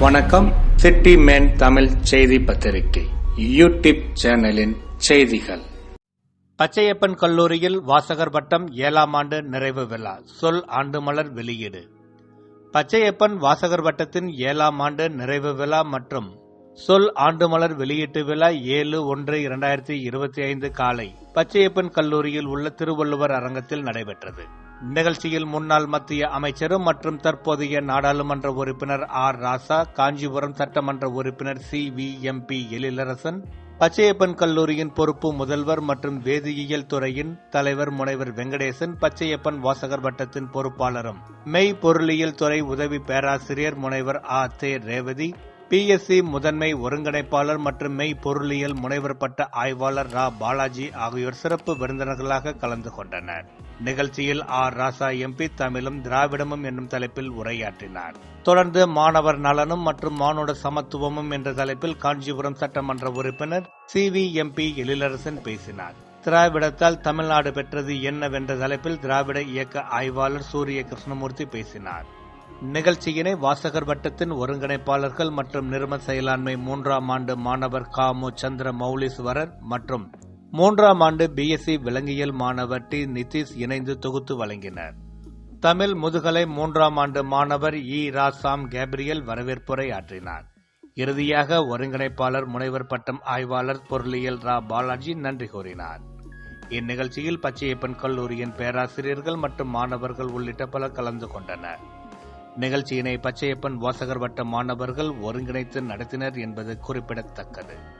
வணக்கம். City man Tamil செய்தி பத்திரிகை. யூடியூப் சேனலின் செய்திகள். பச்சையப்பன் கல்லூரியில் வாசகர் வட்டம் ஏழாம் ஆண்டு நிறைவு விழா. சொல் ஆண்டு மலர் வெளியீடு. பச்சையப்பன் வாசகர் வட்டத்தின் ஏழாம் ஆண்டு நிறைவு விழா மற்றும் சொல் ஆண்டு மலர் வெளியீட்டு விழா ஏழு ஒன்று இரண்டாயிரத்தி இருபத்தி ஐந்து காலை பச்சையப்பன் கல்லூரியில் உள்ள திருவள்ளுவர் அரங்கத்தில் நடைபெற்றது. நிகழ்ச்சியில் முன்னாள் மத்திய அமைச்சரும் மற்றும் தற்போதைய நாடாளுமன்ற உறுப்பினர் ஆர். ராசா காஞ்சிபுரம் சட்டமன்ற உறுப்பினர் C. V. M. P. Ezhilarasan Pachaiyappan கல்லூரியின் பொறுப்பு முதல்வர் மற்றும் வேதியியல் துறையின் தலைவர் முனைவர் வெங்கடேசன் பச்சையப்பன் வாசகர் வட்டத்தின் பொறுப்பாளரும். மெய் பொருளியல் துறை உதவி பேராசிரியர் முனைவர் ஆ தே. ரேவதி பிஎஸ்சி முதன்மை ஒருங்கிணைப்பாளர் மற்றும் மெய் பொருளியல் முனைவர் பட்ட ஆய்வாளர் ரா. பாலாஜி ஆகியோர் சிறப்பு விருந்தினர்களாக கலந்து கொண்டனர். நிகழ்ச்சியில் ஆர். ராசா எம்பி தமிழும் திராவிடமும் என்னும் தலைப்பில் உரையாற்றினார். தொடர்ந்து மாணவர் நலனும் மற்றும் மானுட சமத்துவமும் என்ற தலைப்பில் காஞ்சிபுரம் சட்டமன்ற உறுப்பினர் சி. வி. எம்பி எழிலரசன் பேசினார். திராவிடத்தால் தமிழ்நாடு பெற்றது என்னவென்ற தலைப்பில் திராவிட இயக்க ஆய்வாளர் சூரிய கிருஷ்ணமூர்த்தி பேசினார். நிகழ்ச்சியினை வாசகர் வட்டத்தின் ஒருங்கிணைப்பாளர்கள் மற்றும் நிறும செயலாண்மை மூன்றாம் ஆண்டு மாணவர் காமு சந்திர மௌலீஸ்வரர் மற்றும் மூன்றாம் ஆண்டு பிஎஸ்சி விலங்கியல் மாணவர் டி. நிதிஷ் இணைந்து தொகுத்து வழங்கினர். தமிழ் முதுகலை மூன்றாம் ஆண்டு மாணவர் இ. ராசாம் கேப்ரியல் வரவேற்புரை ஆற்றினார். இறுதியாக ஒருங்கிணைப்பாளர் முனைவர் பட்டம் ஆய்வாளர் பொருளியல் ரா. பாலாஜி நன்றி கூறினார். இந்நிகழ்ச்சியில் பச்சையப்பன் கல்லூரியின் பேராசிரியர்கள் மற்றும் மாணவர்கள் உள்ளிட்ட பலர் கலந்து கொண்டனர். நிகழ்ச்சியினை பச்சையப்பன் வாசகர் வட்ட மாணவர்கள் ஒருங்கிணைத்து நடத்தினர் என்பது குறிப்பிடத்தக்கது.